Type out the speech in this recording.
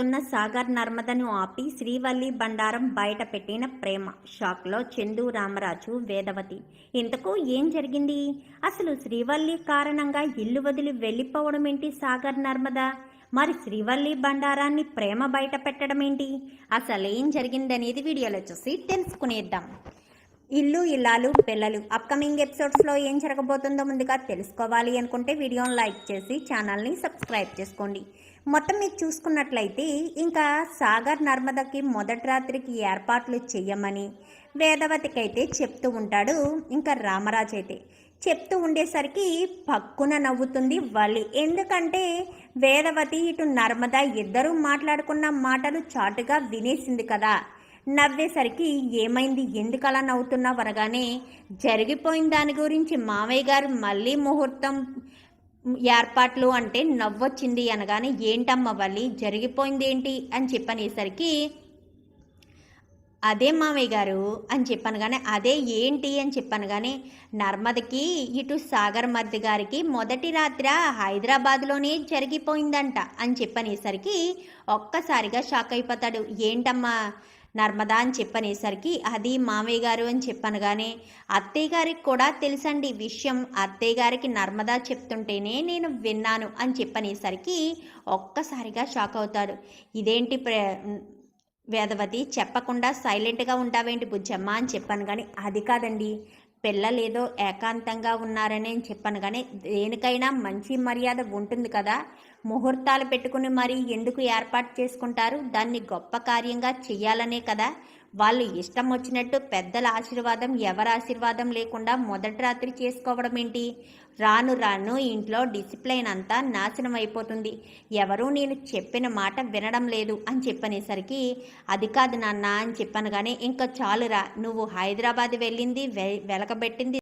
అవుతున్న సాగర్ నర్మదను ఆపి శ్రీవల్లి బండారం బయట పెట్టిన ప్రేమ. షాక్లో చందు రామరాజు వేదవతి. ఇంతకు ఏం జరిగింది? అసలు శ్రీవల్లి కారణంగా ఇల్లు వదిలి వెళ్ళిపోవడం ఏంటి సాగర్ నర్మద? మరి శ్రీవల్లి బండారాన్ని ప్రేమ బయట పెట్టడం ఏంటి? అసలు ఏం జరిగిందనేది వీడియోలో చూసి తెలుసుకునేద్దాం. ఇల్లు ఇల్లాలు పిల్లలు. అప్కమింగ్ ఎపిసోడ్స్లో ఏం జరగబోతుందో ముందుగా తెలుసుకోవాలి అనుకుంటే వీడియోని లైక్ చేసి ఛానల్ని సబ్స్క్రైబ్ చేసుకోండి. మొత్తం మీరు చూసుకున్నట్లయితే ఇంకా సాగర్ నర్మదకి మొదటి రాత్రికి ఏర్పాట్లు చేయమని వేదవతికి అయితే చెప్తూ ఉంటాడు. ఇంకా రామరాజు అయితే చెప్తూ ఉండేసరికి పక్కున నవ్వుతుంది వలి ఎందుకంటే వేదవతి ఇటు నర్మద ఇద్దరూ మాట్లాడుకున్న మాటలు చాటుగా వినేసింది కదా. నవ్వేసరికి ఏమైంది? ఎందుకు అలా నవ్వుతున్నావు అనగానే జరిగిపోయిన దాని గురించి మామయ్య గారు మళ్ళీ ముహూర్తం ఏర్పాట్లు అంటే నవ్వొచ్చింది అనగానే ఏంటమ్మ వల్లి జరిగిపోయింది ఏంటి అని చెప్పనేసరికి అదే మామయ్య గారు అని చెప్పాను కానీ అదే ఏంటి? అని చెప్పాను కానీ నర్మదకి ఇటు సాగర్ మర్ది గారికి మొదటి రాత్రి హైదరాబాద్లోనే జరిగిపోయిందంట అని చెప్పనేసరికి ఒక్కసారిగా షాక్ అయిపోతాడు. ఏంటమ్మా నర్మదా అని చెప్పనేసరికి అది మామయ్య గారు అని చెప్పాను కానీ అత్తయ్య గారికి కూడా తెలుసండి విషయం. అత్తయ్య గారికి నర్మదా చెప్తుంటేనే నేను విన్నాను అని చెప్పనేసరికి ఒక్కసారిగా షాక్ అవుతాడు. ఇదేంటి ప్ర వేదవతి చెప్పకుండా సైలెంట్గా ఉంటావేంటి బుజ్జమ్మ అని చెప్పాను కానీ అది కాదండి. పిల్లలేదో ఏకాంతంగా ఉన్నారని అని చెప్పాను. కానీ దేనికైనా మంచి మర్యాద ఉంటుంది కదా. ముహూర్తాలు పెట్టుకుని మరి ఎందుకు ఏర్పాటు చేసుకుంటారు? దాన్ని గొప్ప కార్యంగా చెయ్యాలనే కదా. వాళ్ళు ఇష్టం వచ్చినట్టు పెద్దల ఆశీర్వాదం ఎవరి ఆశీర్వాదం లేకుండా మొదటి రాత్రి చేసుకోవడం ఏంటి? రాను రాను ఇంట్లో డిసిప్లైన్ అంతా నాశనం అయిపోతుంది. ఎవరూ నేను చెప్పిన మాట వినడం లేదు అని చెప్పనేసరికి అది కాదు నాన్న అని చెప్పాను కానీ ఇంకా చాలురా నువ్వు హైదరాబాద్ వెళ్ళింది వె వెలకబెట్టింది